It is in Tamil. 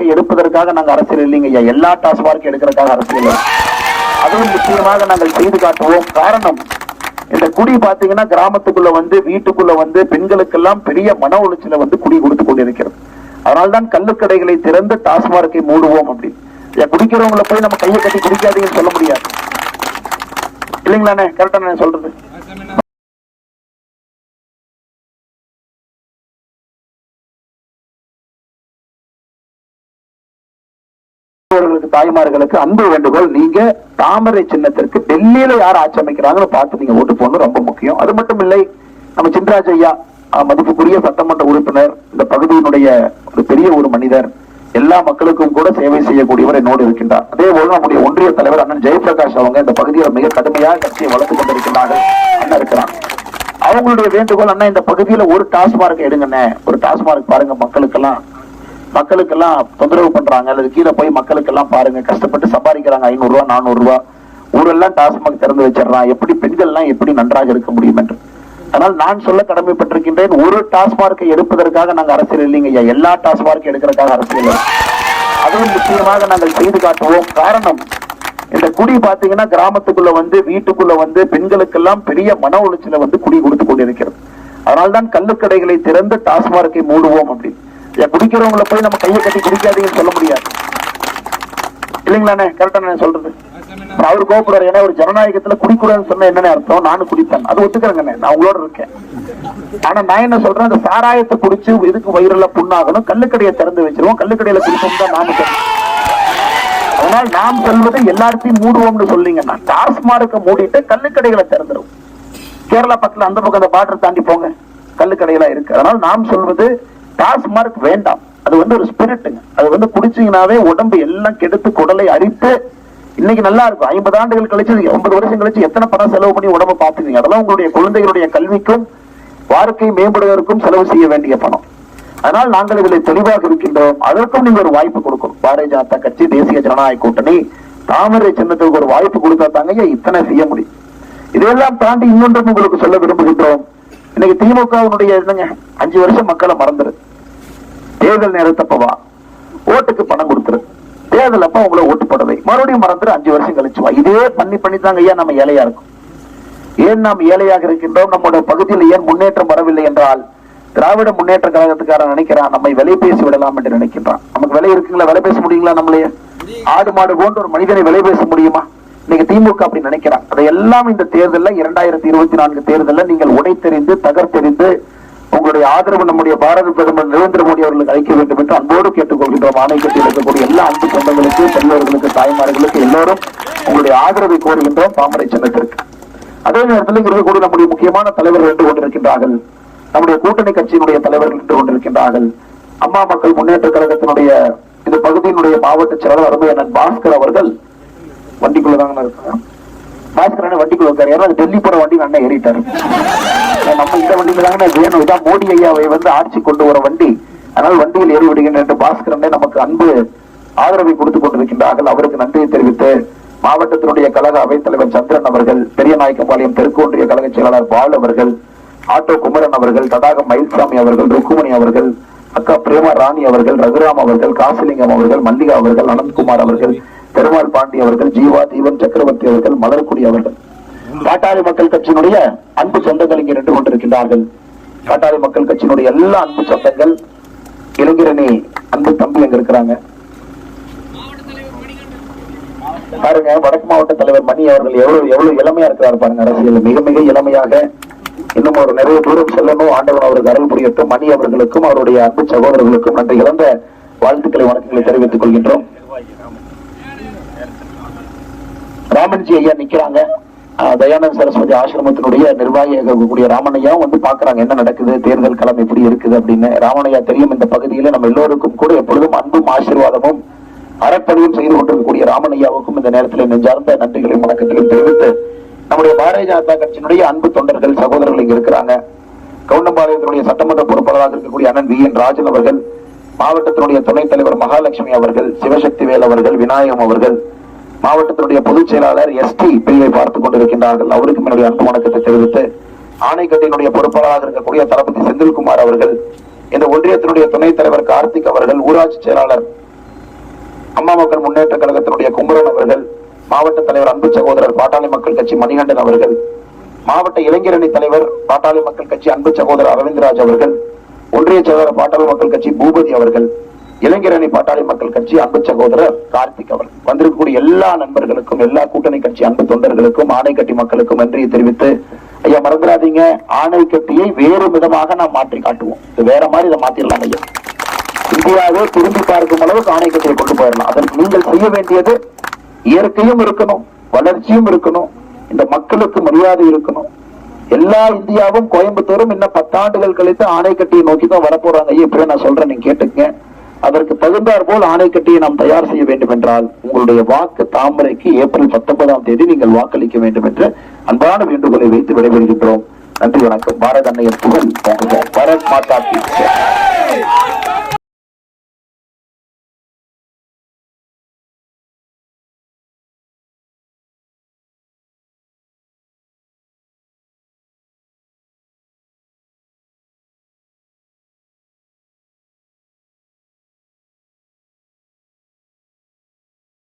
எடுப்பதற்காக நாங்க அரசியல் இல்லைங்க ஐயா. எல்லா டாஸ்மார்க் எடுக்கிறதுக்காக அரசியல் இல்லை. அதுவும் நிச்சயமாக நாங்கள் செய்து காட்டுவோம் காரணம் இந்த குடி பாத்தீங்கன்னா கிராமத்துக்குள்ள வந்து வீட்டுக்குள்ள வந்து பெண்களுக்கெல்லாம் பெரிய மன உளைச்சல வந்து குடி கொடுத்து கொண்டிருக்கிறது. அதனால்தான் கள்ளுக்கடைகளை திறந்து டாஸ்மார்க்கை மூடுவோம் அப்படின்னு குடிக்கிறவங்களை போய் நம்ம கையை கட்டி குடிக்காதீங்கன்னு சொல்ல முடியாது. இல்லைங்களாண்ணே? கரெக்டா நான் சொல்றது. பெற்றோர்களுக்கு தாய்மார்களுக்கு அன்பு வேண்டுகோள் நீங்க தாமரை சின்னத்திற்கு டெல்லியில யார் ஆட்சி அமைக்கிறாங்கன்னு பார்த்து நீங்க ஓட்டு போடணும் ரொம்ப முக்கியம். அது மட்டும் இல்லை நம்ம சின்ராஜ் ஐயா மதிப்புக்குரிய சட்டமன்ற உறுப்பினர் இந்த பகுதியினுடைய ஒரு பெரிய ஒரு மனிதர் எல்லா மக்களுக்கும் கூட சேவை செய்யக்கூடியவர் என்னோடு இருக்கின்றார். அதே போல நம்முடைய ஒன்றிய தலைவர் அண்ணன் ஜெயபிரகாஷ் அவங்க இந்த பகுதியில் மிக கடுமையாக கட்சியை வளர்த்து கொண்டிருக்கிறார்கள் அண்ணன் இருக்கிறான் அவங்களுடைய வேண்டுகோள் அண்ணா இந்த பகுதியில ஒரு டாஸ்மார்க் எடுங்கண்ணே. ஒரு டாஸ்மார்க் பாருங்க மக்களுக்கெல்லாம். மக்களுக்கெல்லாம் தொந்தரவு பண்றாங்க அல்லது கீழே போய் மக்களுக்கெல்லாம் பாருங்க கஷ்டப்பட்டு சம்பாதிக்கிறாங்க ஐநூறு ரூபா நானூறு ரூபா. ஊரெல்லாம் டாஸ்மாக் திறந்து வச்சிடறான். எப்படி பெண்கள்லாம் எப்படி நன்றாக இருக்க முடியும் என்று. அதனால் நான் சொல்ல கடமைப்பட்டிருக்கின்றேன் ஒரு டாஸ்மார்க்கை எடுப்பதற்காக நாங்கள் அரசியல் இல்லைங்க ஐயா. எல்லா டாஸ்மார்க்கை எடுக்கிறதுக்காக அரசியல் இல்லை. அதுவும் நிச்சயமாக நாங்கள் செய்து காட்டுவோம். காரணம் இந்த குடி பாத்தீங்கன்னா கிராமத்துக்குள்ள வந்து வீட்டுக்குள்ள வந்து பெண்களுக்கெல்லாம் பெரிய மன உளைச்சல வந்து குடி கொடுத்து கொண்டிருக்கிறது. அதனால்தான் கள்ளுக்கடைகளை திறந்து டாஸ்மார்க்கை மூடுவோம் அப்படி குடிக்கிறவங்களை போய் நம்ம கையை கட்டி குடிக்காதீங்கன்னு சொல்ல முடியாது. இல்லைங்களாண்ணே? கரெக்டா நான் சொல்றது. அவர் கோபப்படுறாரு ஏன்னா ஒரு ஜனநாயகத்துல குடிக்கூடாதுன்னு சொன்ன என்னன்னு அர்த்தம்? நானும் குடிப்பேன். அது ஒத்துக்கிறேங்கண்ணே. நான் உங்களோட இருக்கேன். ஆனா நான் என்ன சொல்றேன்? அந்த சாராயத்தை குடிச்சு இதுக்கு வயிறுல புண்ணாகணும். கல்லுக்கடையை திறந்து வச்சிருவோம். கல்லுக்கடையில குடிப்போம் தான் நானும் அதனால் நாம் சொல்வது எல்லாத்தையும் மூடுவோம்னு சொல்லிங்கன்னா டாஸ்மார்க்க மூடிட்டு கல்லுக்கடைகளை திறந்துடும் கேரளா பக்கத்துல அந்த பக்கம் அந்த பார்டர் தாண்டி போங்க. கல்லுக்கடையெல்லாம் இருக்கு. அதனால நாம் சொல்வது டாஸ்மார்க் வேண்டாம். அது வந்து ஒரு ஸ்பிரிட்டுங்க. அது வந்து குடிச்சீங்கன்னாவே உடம்பு எல்லாம் கெடுத்து குடலை அரித்து இன்னைக்கு நல்லா இருக்கும். ஐம்பது ஆண்டுகள் கழிச்சு ஒன்பது வருஷம் கழிச்சு எத்தனை பணம் செலவு பண்ணி உடம்ப பாத்துக்கீங்க அதெல்லாம் உங்களுடைய குழந்தைகளுடைய கல்விக்கும் வாழ்க்கை மேம்படுவதற்கும் செலவு செய்ய வேண்டிய பணம். அதனால் நாங்கள் இதில் தெளிவாக இருக்கின்றோம். அதற்கும் நீங்க ஒரு வாய்ப்பு கொடுக்கணும். பாரதிய ஜனதா கட்சி தேசிய ஜனநாயக கூட்டணி தாமரை சின்னத்துக்கு ஒரு வாய்ப்பு கொடுத்தா தாங்க இத்தனை செய்ய முடியும். இதையெல்லாம் தாண்டி இன்னொன்றும் உங்களுக்கு சொல்ல விரும்புகின்றோம். இன்னைக்கு திமுகவினுடைய என்னங்க அஞ்சு வருஷம் மக்களை மறந்துரு. தேர்தல் நேரத்தப்பவா ஓட்டுக்கு பணம் கொடுத்துரு. தேர்தல் அப்ப உங்களை ஓட்டு போடவை மறுபடியும் மறந்துரு அஞ்சு வருஷம் கழிச்சுவா இதே பண்ணி பண்ணி தாங்க ஐயா நம்ம ஏழையா இருக்கும். ஏன் நாம் ஏழையாக இருக்கின்றோம்? நம்முடைய பகுதியில் ஏன் முன்னேற்றம் வரவில்லை என்றால் திராவிட முன்னேற்ற கழகத்துக்காரன் நினைக்கிறான் நம்மை விலை பேசி விடலாம் என்று நினைக்கின்றான். நமக்கு விலை இருக்குங்களா? விலை பேச முடியுங்களா நம்மளையே ஆடு மாடு போன்ற ஒரு மனிதனை விலை பேச முடியுமா? இன்னைக்கு திமுக அப்படி நினைக்கிறான். அதையெல்லாம் இந்த தேர்தலில் இரண்டாயிரத்தி இருபத்தி நான்கு தேர்தலில் நீங்கள் உடைத்தெறிந்து தகர்த்தெறிந்து உங்களுடைய ஆதரவு நம்முடைய பாரத பிரதமர் நரேந்திர மோடி அவர்களுக்கு அளிக்க வேண்டும் என்று அன்போடு கேட்டுக்கொள்கின்றோம். ஆணைக்கட்டில் இருக்கக்கூடிய எல்லா அன்பு சொந்தங்களுக்கு பெரியவர்களுக்கு தாய்மார்களுக்கு எல்லோரும் உங்களுடைய ஆதரவை கோருகின்றோம் பாமரை சின்னத்திற்கு. அதே நேரத்தில் இருக்கக்கூடிய நம்முடைய முக்கியமான தலைவர்கள் நின்று கொண்டிருக்கின்றார்கள். நம்முடைய கூட்டணி கட்சியினுடைய தலைவர்கள் நின்று கொண்டிருக்கின்றார்கள். அம்மா மக்கள் முன்னேற்ற கழகத்தினுடைய இந்த பகுதியினுடைய மாவட்ட செயலாளர் அருமை பாஸ்கர் அவர்கள் வண்டிக்குள்ளதாங்க இருக்காங்க பாஸ்கர் அண்ணன் வண்டிக்குள்ள இருக்காரு ஏன்னா அது டெல்லி போற வண்டி அண்ணன் ஏறிட்டாரு. நம்ம இந்த வண்டியில தாங்க வேணும் இதான் மோடி ஐயாவை வந்து ஆட்சி கொண்டு வர வண்டி. அதனால் வண்டியில் ஏறி விடுகின்ற என்று பாஸ்கர் அண்ணன் நமக்கு அன்பு ஆதரவை கொடுத்து கொண்டிருக்கின்றார்கள். அவருக்கு நன்றியை தெரிவித்து மாவட்டத்தினுடைய கழக அவைத்தலைவர் சந்திரன் அவர்கள் பெரியநாயக்கம்பாளையம் தெற்கு ஒன்றிய கழக செயலாளர் பால் அவர்கள் ஆட்டோ குமரன் அவர்கள் தடாகம் மயில்சாமி அவர்கள் ருக்குமணி அவர்கள் அக்கா பிரேமா ராணி அவர்கள் ரகுராம் அவர்கள் காசிலிங்கம் அவர்கள் மல்லிகா அவர்கள் அனந்த்குமார் அவர்கள் பெருமாள் பாண்டி அவர்கள் ஜீவா தீவன் சக்கரவர்த்தி அவர்கள் மலர்குடி அவர்கள். காட்டாளி மக்கள் கட்சியினுடைய அன்பு சொந்தங்கள் இங்கே நின்று கொண்டிருக்கின்றார்கள். காட்டாளி மக்கள் கட்சியினுடைய எல்லா அன்பு சொந்தங்கள் இளைஞரணி அன்பு தம்பி அங்க இருக்கிறாங்க. பாருங்க வடக்கு மாவட்ட தலைவர் மணி அவர்கள் எவ்வளவு எவ்வளவு இளமையா இருக்கிறார் பாருங்க அரசியல் மிக மிக இளமையாக இன்னும் ஒரு நிறைய தூரம் செல்லணும். ஆண்டவன் அவருக்கு அருள் புரியட்டும். மணி அவர்களுக்கும் அவருடைய அன்பு சகோதரர்களுக்கும் நன்றி இழந்த வாழ்த்துக்களை வணக்கங்களை தெரிவித்துக் கொள்கின்றோம். ராமன்ஜி ஐயா நிக்கிறாங்க. தயானந்த சரஸ்வதி ஆசிரமத்தினுடைய நிர்வாகிய இருக்கக்கூடிய ராமனையாவும் வந்து பாக்குறாங்க என்ன நடக்குது தேர்தல் களம் எப்படி இருக்குது அப்படின்னு. ராமனையா தெரியும் இந்த பகுதியில நம்ம எல்லோருக்கும் கூட எப்பொழுதும் அன்பும் ஆசீர்வாதமும் அறப்பணியும் செய்து கொண்டிருக்கக்கூடிய ராமனையாவுக்கும் இந்த நேரத்தில் நெஞ்சார்ந்த நன்றிகளையும் வணக்கத்திலும் தெரிவித்து நம்முடைய பாரதிய ஜனதா கட்சியினுடைய அன்பு தொண்டர்கள் சகோதரர்கள் இங்க இருக்கிறாங்க. கவுண்டம்பாளையத்தினுடைய சட்டமன்ற பொறுப்பாளராக இருக்கக்கூடிய அண்ணன் வி என் ராஜன் அவர்கள் மாவட்டத்தினுடைய துணைத் தலைவர் மகாலட்சுமி அவர்கள் சிவசக்தி வேல் அவர்கள் விநாயகம் அவர்கள் மாவட்டத்தினுடைய பொதுச் செயலாளர் எஸ்டி பிரிவை பார்த்துக் கொண்டிருக்கின்றார்கள். அவருக்கும் என்னுடைய அன்பு வணக்கத்தை தெரிவித்து ஆணைக்கட்டினுடைய பொறுப்பாளராக இருக்கக்கூடிய தளபதி செந்தில்குமார் அவர்கள் இந்த ஒன்றியத்தினுடைய துணைத் தலைவர் கார்த்திக் அவர்கள் ஊராட்சி செயலாளர் அம்மா மக்கள் முன்னேற்ற கழகத்தினுடைய குமரன் அவர்கள் மாவட்ட தலைவர் அன்பு சகோதரர் பாட்டாளி மக்கள் கட்சி மணிகண்டன் அவர்கள் மாவட்ட இளைஞரணி தலைவர் பாட்டாளி மக்கள் கட்சி அன்பு சகோதரர் அரவிந்தராஜ் அவர்கள் ஒன்றிய செயலாளர் பாட்டாளி மக்கள் கட்சி பூபதி அவர்கள் இளைஞரணி பாட்டாளி மக்கள் கட்சி அன்பு சகோதரர் கார்த்திக் அவர் வந்திருக்கக்கூடிய எல்லா நண்பர்களுக்கும் எல்லா கூட்டணி கட்சி அன்பு தொண்டர்களுக்கும் ஆணைக்கட்டி மக்களுக்கும் நன்றியை தெரிவித்து ஐயா மறந்துடாதீங்க. ஆணைக்கட்டியை வேறு விதமாக நாம் மாற்றி காட்டுவோம். இது வேற மாதிரி இதை மாத்திரலாம் ஐயா. இந்தியாவே திரும்பி பார்க்கும் அளவுக்கு ஆணைக்கட்டியை கொண்டு போயிடலாம். அதற்கு நீங்கள் செய்ய வேண்டியது இயற்கையும் இருக்கணும் வளர்ச்சியும் இருக்கணும் இந்த மக்களுக்கு மரியாதை இருக்கணும். எல்லா இந்தியாவும் கோயம்புத்தூரும் இன்னும் பத்தாண்டுகள் கழித்து ஆணைக்கட்டியை நோக்கி தான் வரப்போறாங்க. ஐயா இப்படியே நான் சொல்றேன் நீங்க கேட்டுக்கங்க. அதற்கு தகுந்தார் போல் ஆணைக்கட்டியை நாம் தயார் செய்ய வேண்டும் என்றால் உங்களுடைய வாக்கு தாமரைக்கு ஏப்ரல் பத்தொன்பதாம் தேதி நீங்கள் வாக்களிக்க வேண்டும் என்று அன்பான வேண்டுகோளை வைத்து விடைபெறுகின்றோம். நன்றி வணக்கம். பாரத் அன்னையர் புகழ். பாரத் மாதா